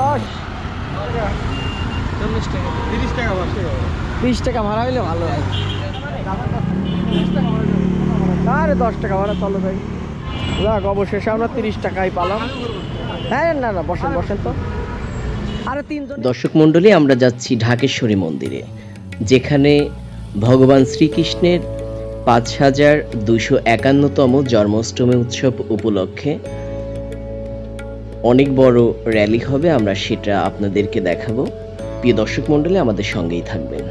দশ চল্লিশ টাকা। তিরিশ টাকা বিশ টাকা ভাড়া হইলে ভালো হয়। আরে দশ টাকা ভাড়া চলো ভাই। যাক অবশেষে আমরা তিরিশ টাকাই পালাম। হ্যাঁ না না বসেন বসেন তো। আরে তিনজন দর্শক মণ্ডলী আমরা যাচ্ছি ঢাকেশ্বরী মন্দিরে যেখানে ভগবান শ্রীকৃষ্ণের পাঁচ হাজার দুশো একান্নতম জন্মাষ্টমী উৎসব উপলক্ষে অনেক বড় র্যালি হবে, আমরা সেটা আপনাদেরকে দেখাবো। প্রিয় দর্শক মণ্ডলী, আমাদের সঙ্গেই থাকবেন।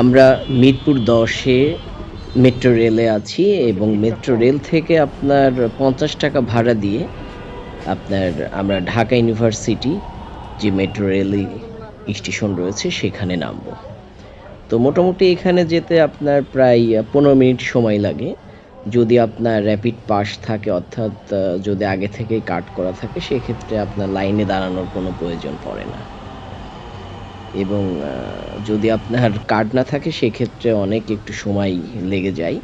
আমরা মিরপুর দশে মেট্রো রেলে আছি এবং মেট্রো রেল থেকে আপনার পঞ্চাশ টাকা ভাড়া দিয়ে আপনার আমরা ঢাকা ইউনিভার্সিটি যে মেট্রো রেল স্টেশন রয়েছে, সেখানে নামবো। তো মোটামুটি এখানে যেতে আপনার প্রায় পনেরো মিনিট সময় লাগে। যদি আপনার র্যাপিড পাস থাকে, অর্থাৎ যদি আগে থেকেই কাট করা থাকে, সেক্ষেত্রে আপনার লাইনে দাঁড়ানোর কোনো প্রয়োজন পড়ে না। এবং যদি আপনার কার্ড না থাকে, সেক্ষেত্রে অনেক একটু সময় লেগে যায়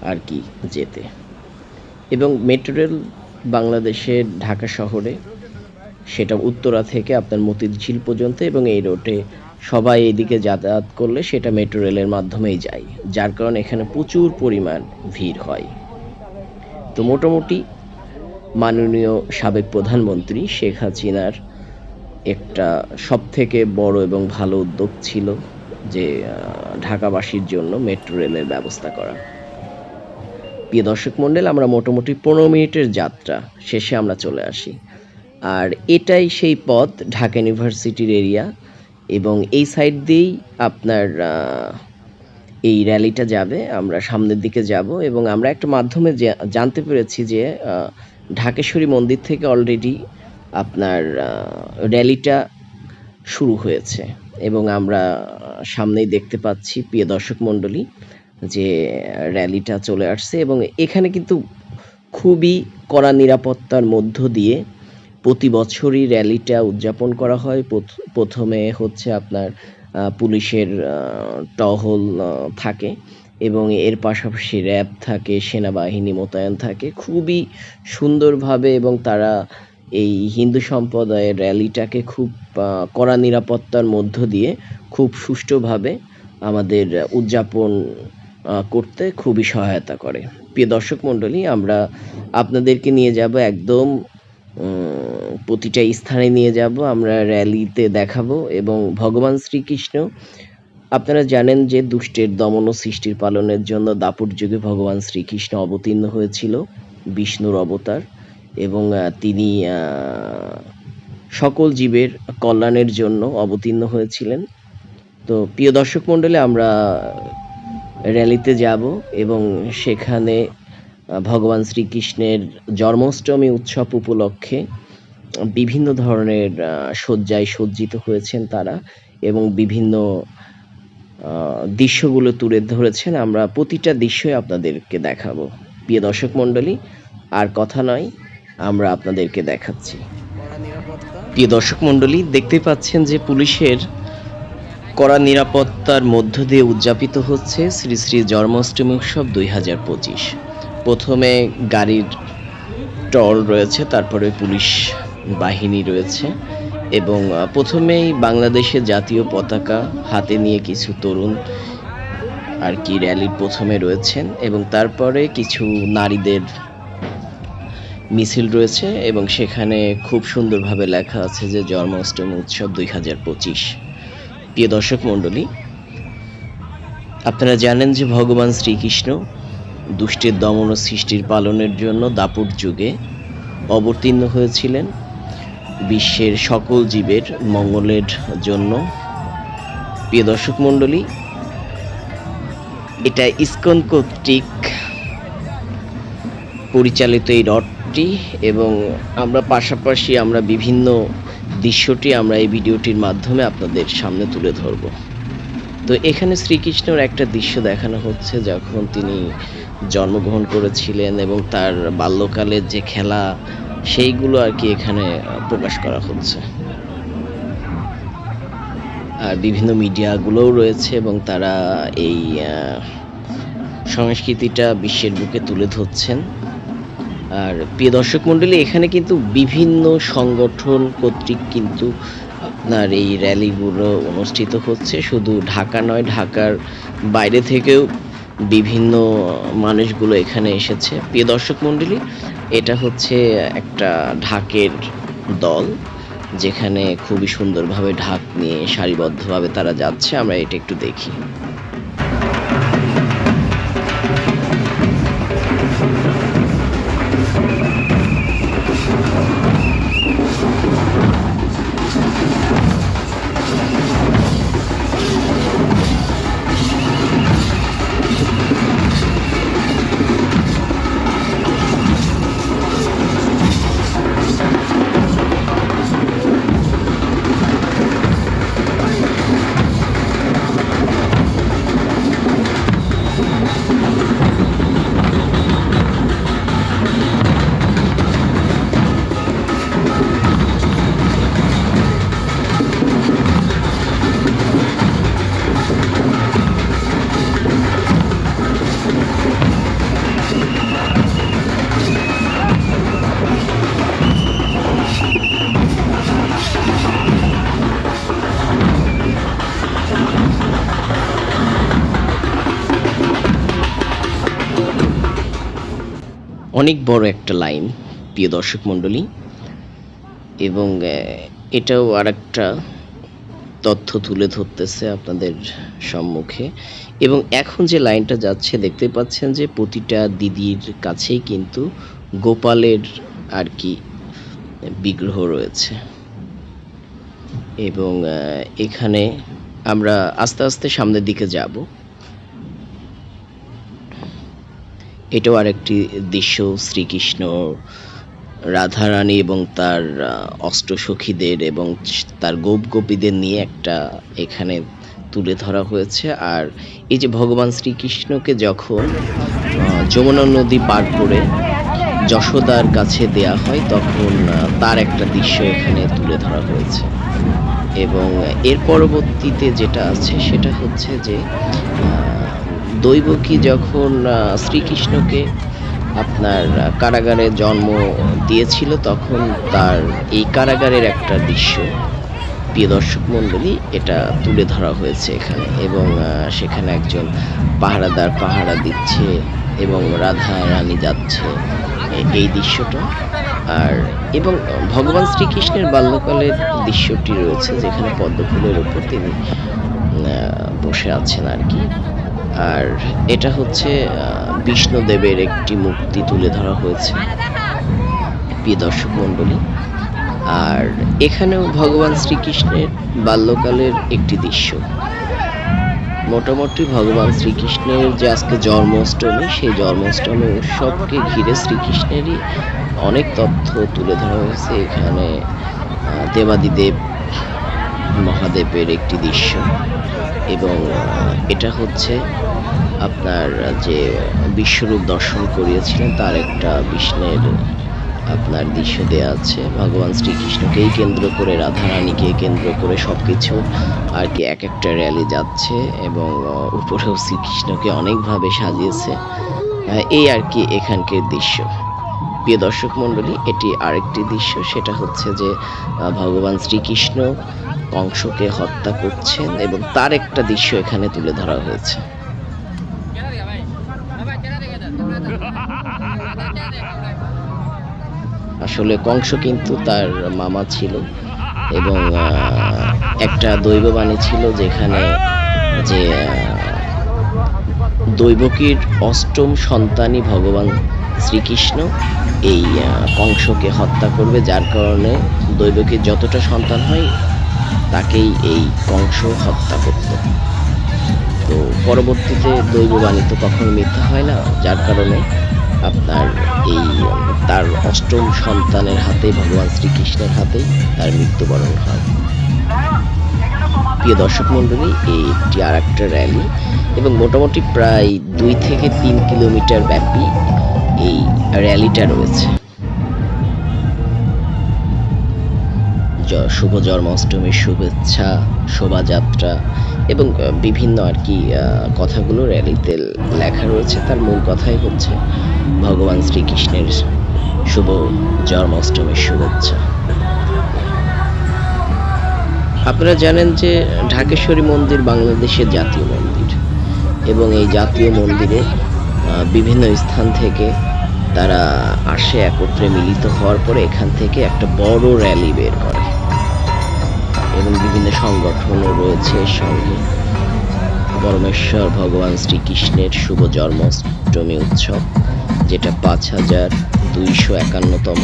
আর কি যেতে। এবং মেট্রো রেল বাংলাদেশের ঢাকা শহরে, সেটা উত্তরা থেকে আপনার মতিঝিল পর্যন্ত এবং এই রোডে সবাই এদিকে যাতায়াত করলে সেটা মেট্রো রেলের মাধ্যমেই যায়, যার কারণে এখানে প্রচুর পরিমাণ ভিড় হয়। তো মোটামুটি মাননীয় সাবেক প্রধানমন্ত্রী শেখ হাসিনার একটা সব থেকে বড় এবং ভালো উদ্যোগ ছিল যে ঢাকাবাসীর জন্য মেট্রো রেলের ব্যবস্থা করা। প্রিয় দর্শক মণ্ডল, আমরা মোটামুটি পনেরো মিনিটের যাত্রা শেষে আমরা চলে আসি। আর এটাই সেই পথ, ঢাকা ইউনিভার্সিটির এরিয়া। এবং এই সাইড দিয়েই আপনার এই র্যালিটা যাবে। আমরা সামনের দিকে যাব এবং আমরা একটা মাধ্যমে জানতে পেরেছি যে ঢাকেশ্বরী মন্দির থেকে অলরেডি আপনার র্যালিটা শুরু হয়েছে এবং আমরা সামনেই দেখতে পাচ্ছি প্রিয় দর্শক মণ্ডলী যে, র্যালিটা চলে আসছে এবং এখানে কিন্তু খুবই কড়া নিরাপত্তার মধ্য দিয়ে প্রতি বছরই র্যালিটা উদযাপন করা হয়। প্রথমে হচ্ছে আপনার পুলিশের টহল থাকে এবং এর পাশাপাশি র্যাব থাকে, সেনাবাহিনী মোতায়েন থাকে। খুবই সুন্দরভাবে এবং তারা এই হিন্দু সম্প্রদায়ের র্যালিটাকে খুব কড়া নিরাপত্তার মধ্য দিয়ে খুব সুষ্ঠুভাবে আমাদের উদযাপন করতে খুবই সহায়তা করে। প্রিয় দর্শক মণ্ডলী, আমরা আপনাদেরকে নিয়ে যাব একদম প্রতিটা স্থানে নিয়ে যাব, আমরা র্যালিতে দেখাবো এবং ভগবান শ্রীকৃষ্ণ, আপনারা জানেন যে দুষ্টের দমন ও সৃষ্টির পালনের জন্য দাপর যুগে ভগবান শ্রীকৃষ্ণ অবতীর্ণ হয়েছিল, বিষ্ণুর অবতার এবং তিনি সকল জীবের কল্যাণের জন্য অবতীর্ণ হয়েছিলেন। তো প্রিয় দর্শক মণ্ডলী, আমরা র্যালিতে যাব এবং সেখানে ভগবান শ্রীকৃষ্ণের জন্মাষ্টমী উৎসব উপলক্ষে বিভিন্ন ধরনের সজ্জায় সজ্জিত হয়েছেন তারা এবং বিভিন্ন দৃশ্যগুলো তুলে ধরেছেন। আমরা প্রতিটা দৃশ্যই আপনাদেরকে দেখাবো। প্রিয় দর্শক মণ্ডলী আর কথা নয় আমরা আপনাদেরকে দেখাচ্ছি। প্রিয় দর্শক মণ্ডলী দেখতে পাচ্ছেন যে পুলিশের কড়া নিরাপত্তার মধ্য দিয়ে উদযাপিত হচ্ছে শ্রী শ্রী জন্মাষ্টমী উৎসব দুই হাজার পঁচিশ। প্রথমে গাড়ির টল রয়েছে, তারপরে পুলিশ বাহিনী রয়েছে এবং প্রথমেই বাংলাদেশের জাতীয় পতাকা হাতে নিয়ে কিছু তরুণ আর কি র্যালির প্রথমে রয়েছেন এবং তারপরে কিছু নারীদের মিছিল রয়েছে এবং সেখানে খুব সুন্দরভাবে লেখা আছে যে জন্মাষ্টমী উৎসব দুই হাজার পঁচিশ। প্রিয় দর্শক মণ্ডলী, আপনারা জানেন যে ভগবান শ্রীকৃষ্ণ দুষ্টের দমন ও সৃষ্টির পালনের জন্য দাপর যুগে অবতীর্ণ হয়েছিলেন। বিশ্বের সকল জীবের মঙ্গলের জন্য। প্রিয় দর্শক মণ্ডলী, এটা ইসকন কর্তৃক পরিচালিত এই রথটি এবং আমরা পাশাপাশি আমরা বিভিন্ন দৃশ্যটি আমরা এই ভিডিওটির মাধ্যমে আপনাদের সামনে তুলে ধরব। তো এখানে শ্রীকৃষ্ণর একটা দৃশ্য দেখানো হচ্ছে যখন তিনি জন্মগ্রহণ করেছিলেন এবং তার বাল্যকালের যে খেলা, সেইগুলো আর কি এখানে প্রকাশ করা হচ্ছে। আর বিভিন্ন মিডিয়াগুলোও রয়েছে এবং তারা এই সংস্কৃতিটা বিশ্বের বুকে তুলে ধরছেন। আর প্রিয় দর্শক মণ্ডলী, এখানে কিন্তু বিভিন্ন সংগঠন কর্তৃক কিন্তু আপনার এই র্যালিগুলো অনুষ্ঠিত হচ্ছে। শুধু ঢাকা নয়, ঢাকার বাইরে থেকেও বিভিন্ন মানুষগুলো এখানে এসেছে। প্রিয় দর্শক মণ্ডলী এটা হচ্ছে একটা ঢাকের দল, যেখানে খুবই সুন্দরভাবে ঢাক নিয়ে সারিবদ্ধভাবে তারা যাচ্ছে। আমরা এটা একটু দেখি। অনেক বড় একটা লাইন, প্রিয় দর্শক মণ্ডলী, এবং এটাও আর একটা তথ্য তুলে ধরতেছে আপনাদের সম্মুখে। এবং এখন যে লাইনটা যাচ্ছে, দেখতে পাচ্ছেন যে প্রতিটা দিদির কাছেই কিন্তু গোপালের আর কি বিগ্রহ রয়েছে। এবং এখানে আমরা আস্তে আস্তে সামনের দিকে যাব। এটাও আরেকটি দৃশ্য শ্রীকৃষ্ণ রাধারানী এবং তার অষ্টসখীদের এবং তার গোপ গোপীদের নিয়ে একটা এখানে তুলে ধরা হয়েছে। আর এই যে ভগবান শ্রীকৃষ্ণকে যখন যমুনা নদী পার করে যশোদার কাছে দেয়া হয়, তখন তার একটা দৃশ্য এখানে তুলে ধরা হয়েছে। এবং এর পরবর্তীতে যেটা আছে, সেটা হচ্ছে যে দৈবকী যখন শ্রীকৃষ্ণকে আপনার কারাগারে জন্ম দিয়েছিল তখন তার এই কারাগারের একটা দৃশ্য। প্রিয় দর্শক মণ্ডলী, এটা তুলে ধরা হয়েছে এখানে এবং সেখানে একজন পাহারাদার পাহারা দিচ্ছে এবং রাধা রানী যাচ্ছে এই দৃশ্যটা। আর, এবং ভগবান শ্রীকৃষ্ণের বাল্যকালের দৃশ্যটি রয়েছে যেখানে পদ্মফুলের উপর তিনি বসে আছেন আর কি। আর এটা হচ্ছে বিষ্ণুদেবের একটি মূর্তি তুলে ধরা হয়েছে, প্রিয় দর্শক মণ্ডলী। আর এখানেও ভগবান শ্রীকৃষ্ণের বাল্যকালের একটি দৃশ্য। মোটামুটি ভগবান শ্রীকৃষ্ণের যে আজকে জন্মাষ্টমী, সেই জন্মাষ্টমী উৎসবকে ঘিরে শ্রীকৃষ্ণেরই অনেক তথ্য তুলে ধরা হয়েছে। এখানে দেবাদিদেব মহাদেবের একটি দৃশ্য। এবং এটা হচ্ছে আপনার যে বিশ্বরূপ দর্শন করিয়েছিলেন, তার একটা বিষ্ণের আপনার দৃশ্য দেওয়া আছে। ভগবান শ্রীকৃষ্ণকেই কেন্দ্র করে, রাধারানীকে কেন্দ্র করে সব কিছু আর কি এক একটা র্যালি যাচ্ছে এবং উপরেও শ্রীকৃষ্ণকে অনেকভাবে সাজিয়েছে। এই আর কি এখানকার দৃশ্য। প্রিয় দর্শক মণ্ডলী, এটি আরেকটি দৃশ্য। সেটা হচ্ছে যে ভগবান শ্রীকৃষ্ণ কংসকে হত্যা করছেন এবং তার একটা দৃশ্য এখানে তুলে ধরা হয়েছে। আসলে কংস কিন্তু তার মামা ছিল এবং একটা দৈববাণী ছিল যেখানে যে দৈবকীর অষ্টম সন্তানই ভগবান শ্রীকৃষ্ণ এই কংসকে হত্যা করবে, যার কারণে দৈবকীর যতটা সন্তান হয় তাকেই এই কংস হত্যা করত। তো পরবর্তীতে দৈববাণী তো কখনো মিথ্যা হয় না, যার কারণে আপনার এই, তার অষ্টম সন্তানের হাতে ভগবান শ্রীকৃষ্ণের হাতেই তার মৃত্যুবরণ হয়। প্রিয় দর্শক মণ্ডলী একটি আর একটা র্যালি এবং মোটামুটি প্রায় দুই থেকে তিন কিলোমিটার ব্যাপী এই র্যালিটা রয়েছে। শুভ জন্মাষ্টমীর শুভেচ্ছা, শোভাযাত্রা এবং বিভিন্ন আর কি কথাগুলো র্যালিতে লেখা রয়েছে। তার মূল কথাই হচ্ছে ভগবান শ্রীকৃষ্ণের শুভ জন্মাষ্টমীর শুভেচ্ছা। আপনারা জানেন যে ঢাকেশ্বরী মন্দির বাংলাদেশের জাতীয় মন্দির এবং এই জাতীয় মন্দিরে বিভিন্ন স্থান থেকে তারা আসে, একত্রে মিলিত হওয়ার পরে এখান থেকে একটা বড় র্যালি বের করে। এবং বিভিন্ন সংগঠনও রয়েছে সঙ্গে। পরমেশ্বর ভগবান শ্রীকৃষ্ণের শুভ জন্মাষ্টমী উৎসব, যেটা পাঁচ হাজার দুইশো একান্নতম।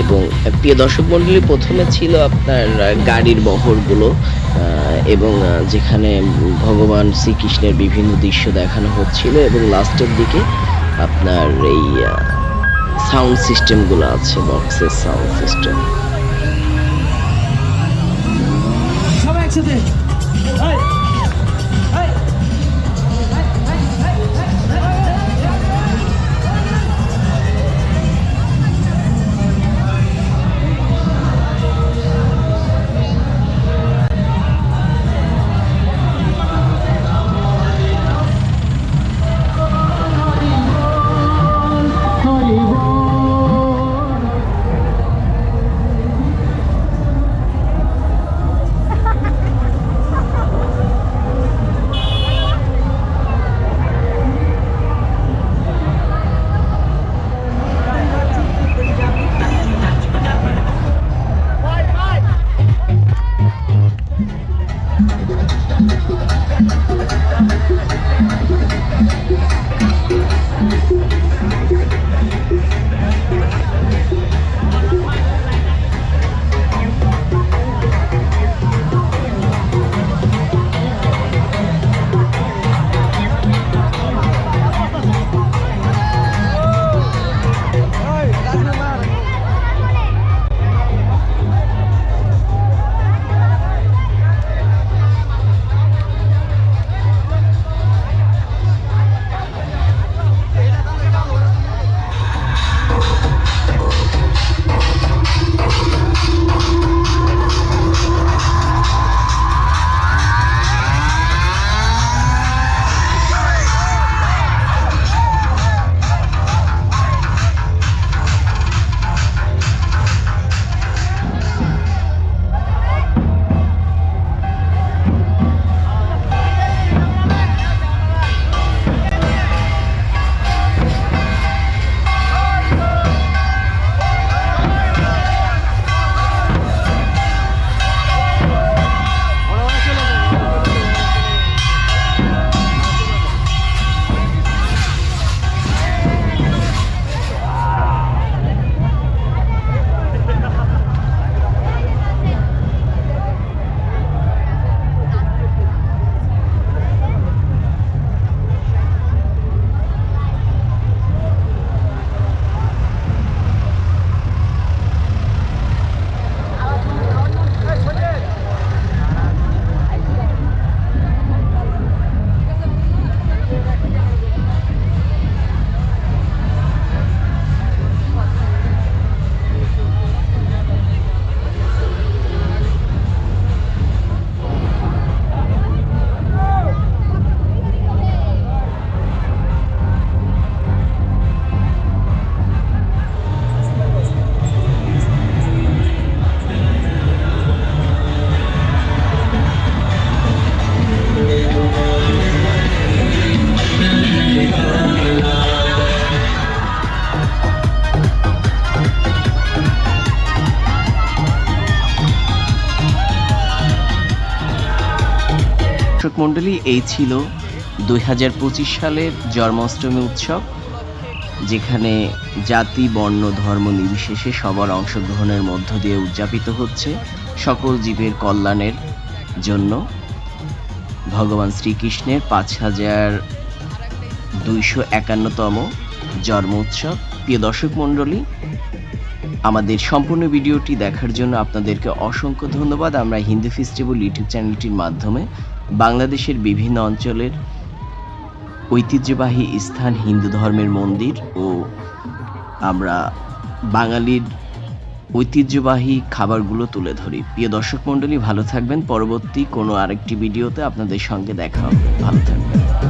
এবং প্রিয় দর্শক মন্ডলী, প্রথমে ছিল আপনার গাড়ির বহরগুলো এবং যেখানে ভগবান শ্রীকৃষ্ণের বিভিন্ন দৃশ্য দেখানো হচ্ছিল এবং লাস্টের দিকে আপনার এই সাউন্ড সিস্টেমগুলো আছে, বক্সের সাউন্ড সিস্টেম। সবাই একসাথে। মণ্ডলী এই ছিল দুই হাজার পঁচিশ সালের জন্মাষ্টমী উৎসব, যেখানে জাতি, বর্ণ, ধর্ম নির্বিশেষে সবার অংশগ্রহণের মধ্য দিয়ে উদযাপিত হচ্ছে সকল জীবের কল্যাণের জন্য। ভগবান শ্রীকৃষ্ণের পাঁচ হাজার দুইশো একান্নতম জন্ম উৎসব। প্রিয় দর্শক মণ্ডলী, আমাদের সম্পূর্ণ ভিডিওটি দেখার জন্য আপনাদেরকে অসংখ্য ধন্যবাদ। আমরা হিন্দু ফেস্টিভ্যাল ইউটিউব চ্যানেলটির মাধ্যমে বাংলাদেশের বিভিন্ন অঞ্চলের ঐতিহ্যবাহী স্থান হিন্দু ধর্মের মন্দির ও আমরা বাঙালির ঐতিহ্যবাহী খাবারগুলো তুলে ধরি। প্রিয় দর্শক মণ্ডলী, ভালো থাকবেন। পরবর্তী কোনো আরেকটি ভিডিওতে আপনাদের সঙ্গে দেখা হবে। ভালো থাকবেন।